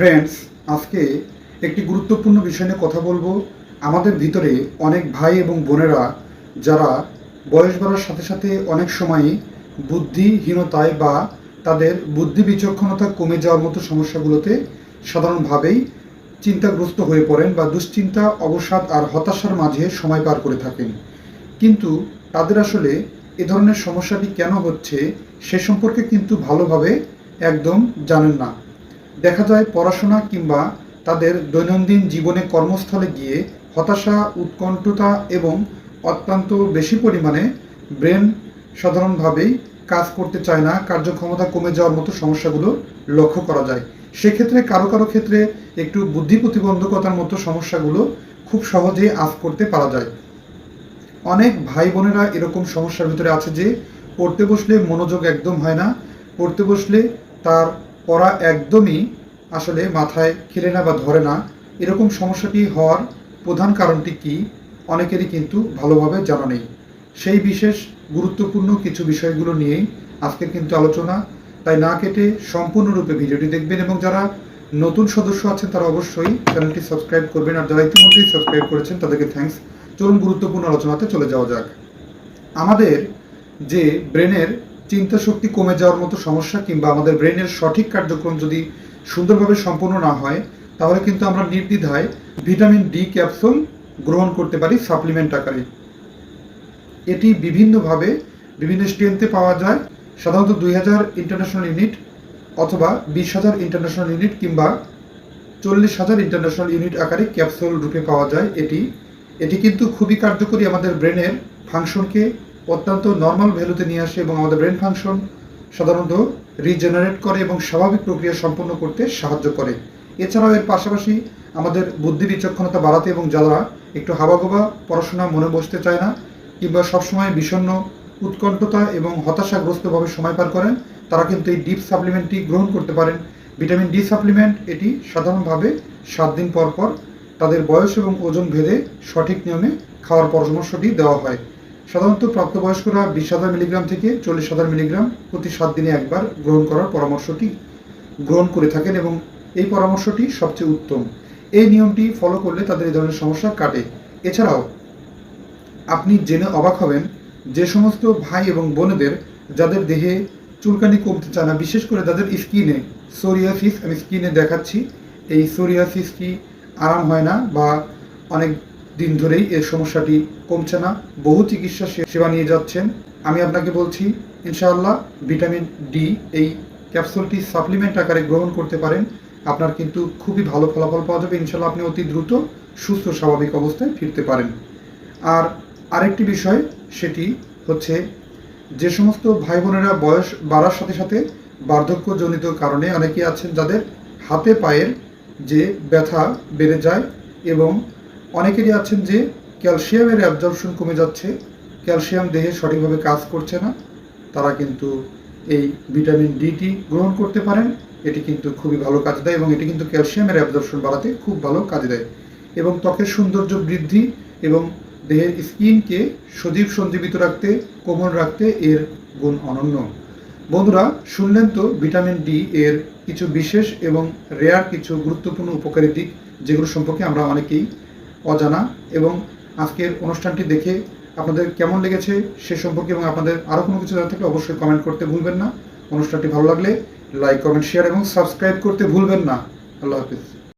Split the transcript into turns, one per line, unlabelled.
Friends আজকে একটি গুরুত্বপূর্ণ বিষয় নিয়ে কথা বলব। আমাদের ভিতরে অনেক ভাই এবং বোনেরা যারা বয়স বাড়ার সাথে সাথে অনেক সময়ই বুদ্ধিহীনতায় বা তাদের বুদ্ধি বিচক্ষণতা কমে যাওয়ার মতো সমস্যাগুলোতে সাধারণভাবেই চিন্তাগ্রস্ত হয়ে পড়েন বা দুশ্চিন্তা, অবসাদ আর হতাশার মাঝে সময় পার করে থাকেন। কিন্তু তাদের আসলে এ ধরনের সমস্যাটি কেন হচ্ছে সে সম্পর্কে কিন্তু ভালোভাবে একদম জানেন না। দেখা যায় পড়াশোনা কিংবা তাদের দৈনন্দিন জীবনে কর্মস্থলে গিয়ে হতাশা, উৎকণ্ঠতা এবং অত্যন্ত বেশি পরিমাণে ব্রেন সাধারণভাবেই কাজ করতে চায় না, কার্যক্ষমতা কমে যাওয়ার মতো সমস্যাগুলো লক্ষ্য করা যায়। সেক্ষেত্রে কারও কারও ক্ষেত্রে একটু বুদ্ধি প্রতিবন্ধকতার মতো সমস্যাগুলো খুব সহজে আজ করতে পারা যায়। অনেক ভাই বোনেরা এরকম সমস্যার ভিতরে আছে যে, পড়তে বসলে মনোযোগ একদম হয় না, পড়তে বসলে তার পড়া একদমই আসলে মাথায় খেলে না বা ধরে না। এরকম সমস্যাটি হওয়ার প্রধান কারণটি কি? অনেকেরই কিন্তু ভালোভাবে জানা নেই। সেই বিশেষ গুরুত্বপূর্ণ কিছু বিষয়গুলো নিয়েই আজকে কিন্তু আলোচনা। তাই না কেটে সম্পূর্ণরূপে ভিডিওটি দেখবেন এবং যারা নতুন সদস্য আছেন তারা অবশ্যই চ্যানেলটি সাবস্ক্রাইব করবেন আর যারা ইতিমধ্যেই সাবস্ক্রাইব করেছেন তাদেরকে থ্যাঙ্কস চলুন গুরুত্বপূর্ণ আলোচনাতে চলে যাওয়া যাক। আমাদের যে ব্রেনের চিন্তা শক্তি কমে যাওয়ার মতো সমস্যা কিংবা আমাদের ব্রেনের সঠিক কার্যক্রম যদি সুন্দরভাবে সম্পন্ন না হয়, তাহলে কিন্তু আমরা নির্দ্বিধায় ভিটামিন ডি ক্যাপসুল গ্রহণ করতে পারি সাপ্লিমেন্ট আকারে। এটি বিভিন্নভাবে বিভিন্ন স্ট্রেন্থে পাওয়া যায়, সাধারণত দুই হাজার ইন্টারন্যাশনাল ইউনিট অথবা বিশ হাজার ইন্টারন্যাশনাল ইউনিট কিংবা চল্লিশ হাজার ইন্টারন্যাশনাল ইউনিট আকারে ক্যাপসুল রূপে পাওয়া যায় এটি। এটি কিন্তু খুবই কার্যকরী আমাদের ব্রেনের ফাংশনকে অত্যন্ত নর্মাল ভ্যালুতে নিয়ে আসে এবং আমাদের ব্রেন ফাংশন সাধারণত রিজেনারেট করে এবং স্বাভাবিক প্রক্রিয়া সম্পন্ন করতে সাহায্য করে। এছাড়াও এর পাশাপাশি আমাদের বুদ্ধি বিচক্ষণতা বাড়াতে এবং যারা একটু হাবাগোবা পড়াশোনা মনে বসতে চায় না কিংবা সবসময় বিষণ্ণ, উৎকণ্ঠতা এবং হতাশাগ্রস্তভাবে সময় পার করেন, তারা কিন্তু এই ডিপ সাপ্লিমেন্টটি গ্রহণ করতে পারেন। ভিটামিন ডি সাপ্লিমেন্ট এটি সাধারণভাবে সাত দিন পর পর তাদের বয়স এবং ওজন ভেদে সঠিক নিয়মে খাওয়ার পরামর্শটি দেওয়া হয়। সাধারণত প্রাপ্তবয়স্করা বিশ হাজার মিলিগ্রাম থেকে চল্লিশ হাজার মিলিগ্রাম প্রতি সাত দিনে একবার গ্রহণ করার পরামর্শটি গ্রহণ করে থাকেন এবং এই পরামর্শটি সবচেয়ে উত্তম। এই নিয়মটি ফলো করলে তাদের এই ধরনের সমস্যা কাটে। এছাড়াও, আপনি জেনে অবাক হবেন যে সমস্ত ভাই এবং বোনেদের যাদের দেহে চুলকানি কমতে চায় না, বিশেষ করে যাদের স্কিনে সোরিয়াসিস, আমি স্কিনে দেখাচ্ছি, এই সোরিয়াসিস কি আরাম হয় না বা অনেক দিন ধরেই এর সমস্যাটি কমছে না। বহু চিকিৎসা সেবা নিয়ে যাচ্ছেন। আমি আপনাকে বলছি, ইনশাআল্লাহ ভিটামিন ডি এই ক্যাপসুলটি সাপ্লিমেন্ট আকারে গ্রহণ করতে পারেন। আপনার কিন্তু খুবই ভালো ফলাফল পাওয়া যাবে। ইনশাআল্লাহ আপনি অতি দ্রুত সুস্থ, স্বাভাবিক অবস্থায় ফিরতে পারেন। আর আরেকটি বিষয়, সেটি হচ্ছে যে সমস্ত ভাই বোনেরা বয়স বাড়ার সাথে সাথে বার্ধক্যজনিত কারণে অনেকে আছেন যাদের হাতে পায়ের যে ব্যথা বেড়ে যায় এবং অনেকেরই আছেন যে ক্যালসিয়ামের অ্যাবজর্পশন কমে যাচ্ছে। ক্যালসিয়াম দেহে সঠিকভাবে কাজ করছে না। তারা কিন্তু এই ভিটামিন ডিটি গ্রহণ করতে পারেন। এটি কিন্তু খুবই ভালো কাজ দেয় এবং এটি কিন্তু ক্যালসিয়ামের অ্যাবজর্পশন বাড়াতে খুব ভালো কাজ দেয়। এবং ত্বকের সৌন্দর্য বৃদ্ধি এবং দেহের স্কিনকে সজীব সঞ্জীবিত রাখতে, কোমল রাখতে এর গুণ অনন্য। বন্ধুরা, শুনলেন তো ভিটামিন ডি এর কিছু বিশেষ এবং রেয়ার কিছু গুরুত্বপূর্ণ উপকারী দিক, যেগুলো সম্পর্কে আমরা অনেকেই অজানা এবং আজকের অনুষ্ঠানটি দেখে আপনাদের কেমন লেগেছে সে সম্পর্কে এবং আপনাদের আরও কোনো কিছু জানা থাকলে অবশ্যই কমেন্ট করতে ভুলবেন না। অনুষ্ঠানটি ভালো লাগলে লাইক কমেন্ট শেয়ার এবং সাবস্ক্রাইব করতে ভুলবেন না। আল্লাহ হাফিজ।